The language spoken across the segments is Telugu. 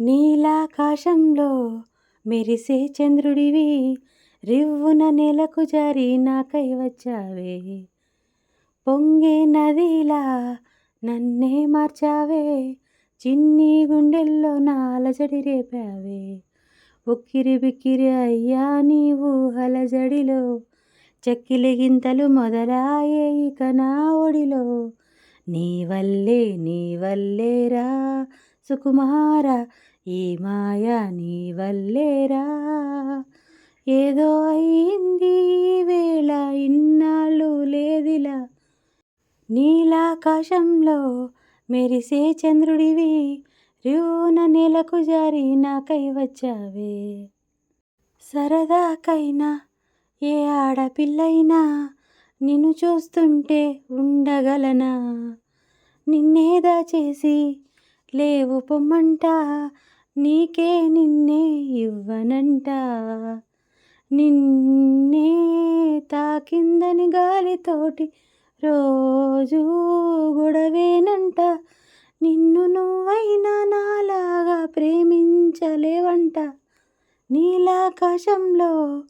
నీలాకాశంలో మెరిసే చంద్రుడివి రివ్వున నెలకు జారి నాకై వచ్చావే. పొంగే నదిలా నన్నే మార్చావే చిన్ని గుండెల్లో నాలజడి రేపావే. ఉక్కిరి బిక్కిరి అయ్యా నీవు హలజడిలో చెక్కిలి గింతలు మొదలాయే ఇక నా ఒడిలో. నీ వల్లే నీ వల్లేరా సుకుమార ఈ మాయ నీ వల్లేరా? ఏదో అయింది వేళ ఇన్నాళ్ళు లేదిలా. నీలాకాశంలో మెరిసే చంద్రుడివి రివ్వున నేలకు జారి నాకై వచ్చావే. సరదాకైనా ఏ ఆడపిల్లైనా నిన్ను చూస్తుంటే ఉండగలనా? నిన్నేదా చేసి లేవు పొమ్మంట నీకే నిన్నే ఇవ్వనంట. నిన్నే తాకిందని గాలితోటి రోజు గొడవేనంట. నిన్ను నువ్వైనా నాలాగా ప్రేమించలేవంట. నీలాకాశంలో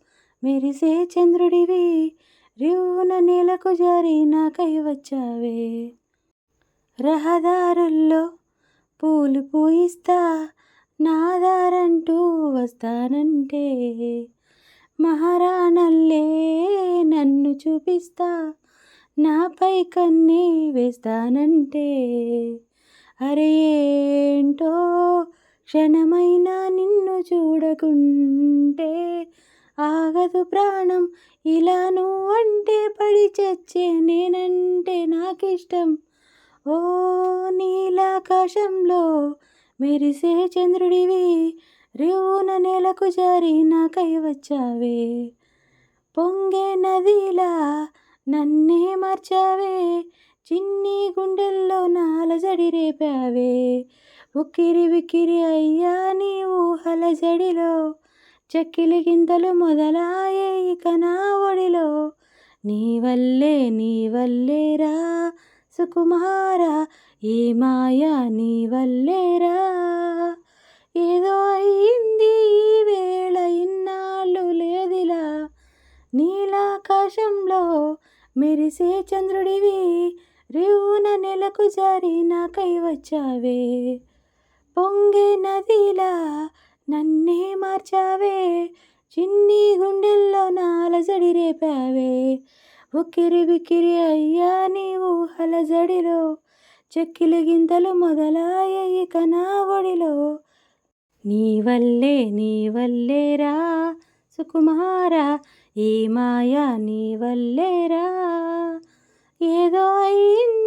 మెరిసే చంద్రుడివి రివ్వున నేలకు జారి నాకై వచ్చావే రహదారుల్లో పూలు పూయిస్తా నాదారంటూ వస్తానంటే. మహారాణల్లే నన్ను చూపిస్తా నాపై కన్నే వేస్తానంటే. అరే ఏంటో క్షణమైనా నిన్ను చూడకుంటే. ఆగదు ప్రాణం ఇలా నువ్వంటే పడి చచ్చే నేనంటే నాకిష్టం. ఓ ఆకాశంలో మెరిసే చంద్రుడివి రివ్వున నేలకు జారి నాకై వచ్చావే పొంగే నదిలా నన్నే మార్చావే చిన్ని గుండెల్లో నాలజడి రేపావే. ఉక్కిరి విక్కిరి అయ్యా నీ ఊహల జడిలో చెక్కిలి గింతలు మొదలాయే ఇక నా ఒడిలో. నీ వల్లే నీ వల్లేరా సుకుమారా ఏ మాయా నీ వల్లేరా? ఏదో అయింది ఈ వేళ ఇన్నాళ్ళు లేదిలా. నీలాకాశంలో మెరిసే చంద్రుడివి రివ్వున నెలకు జారి నాకై వచ్చావే. పొంగే నదిలా నన్నే మార్చావే చిన్ని గుండెల్లో నాలజడి రేపావే. ఉక్కిరి బిక్కిరి అయ్యా నీవు హలజడిలో చెక్కిలి గింతలు మొదలాయ ఇక నా ఒడిలో. నీ వల్లే నీ వల్లేరా సుకుమార ఈ మాయా నీ వల్లేరా ఏదో అయింది